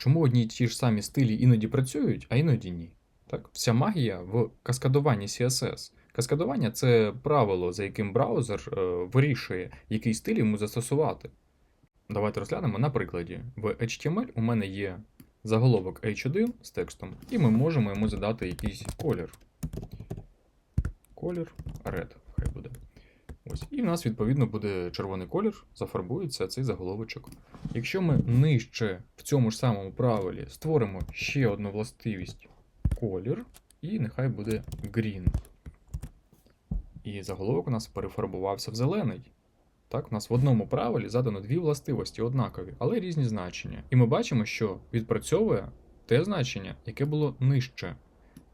чому одні ті ж самі стилі іноді працюють, а іноді ні. Так? Вся магія в каскадуванні CSS. Каскадування це правило, за яким браузер е, вирішує, який стиль йому застосувати. Давайте розглянемо на прикладі. В HTML у мене є заголовок H1 з текстом, і ми можемо йому задати якийсь колір. Колір red. Ось. І в нас, відповідно, буде червоний колір, зафарбується цей заголовочок. Якщо ми нижче в цьому ж самому правилі створимо ще одну властивість колір, і нехай буде green. І заголовок у нас перефарбувався в зелений. Так, у нас в одному правилі задано дві властивості однакові, але різні значення. І ми бачимо, що відпрацьовує те значення, яке було нижче.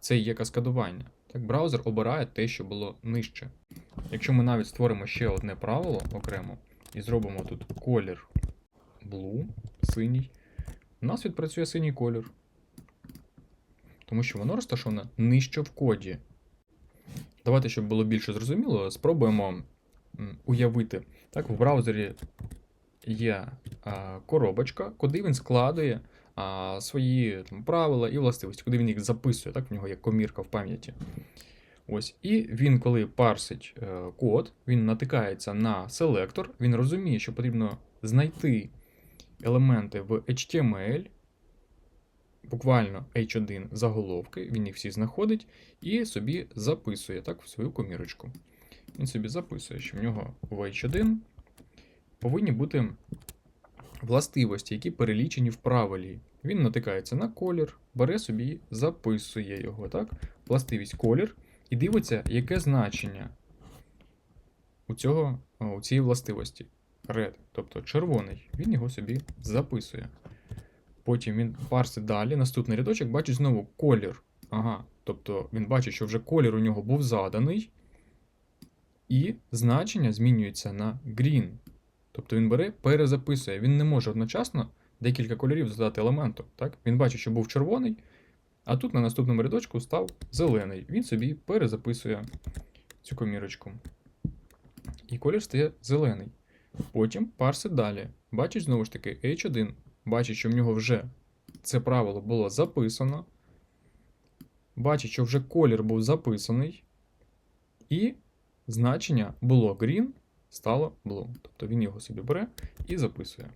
Це є каскадування. Так, браузер обирає те, що було нижче. Якщо ми навіть створимо ще одне правило окремо і зробимо тут колір blue, синій, у нас відпрацює синій колір. Тому що воно розташоване нижче в коді. Давайте, щоб було більше зрозуміло, спробуємо уявити. Так, в браузері є а, коробочка, куди він складує а, свої там, правила і властивості, куди він їх записує. Так, в нього є комірка в пам'яті. Ось, і він, коли парсить е, код, він натикається на селектор, він розуміє, що потрібно знайти елементи в HTML, буквально H1 заголовки, він їх всі знаходить і собі записує так, в свою комірочку. Він собі записує, що в нього в H1 повинні бути властивості, які перелічені в правилі. Він натикається на колір, бере собі, записує його, так? Властивість колір, і дивиться, яке значення у, цього, у цієї властивості. Red, тобто червоний, він його собі записує. Потім він парсить далі, наступний рядочок бачить знову колір. Ага, тобто він бачить, що вже колір у нього був заданий, і значення змінюється на green. Тобто він бере, перезаписує. Він не може одночасно декілька кольорів задати елементу. Так? Він бачить, що був червоний, а тут на наступному рядочку став зелений. Він собі перезаписує цю комірочку. І колір стає зелений. Потім парсить далі. Бачить знову ж таки H1. Бачить, що в нього вже це правило було записано. Бачить, що вже колір був записаний. І значення було green, стало blue. Тобто він його собі бере і записує.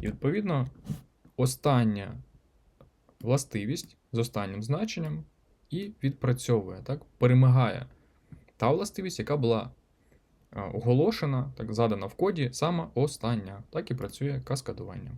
І відповідно остання властивість з останнім значенням і відпрацьовує, так, перемагає та властивість, яка була оголошена, так задана в коді, саме остання. Так і працює каскадування.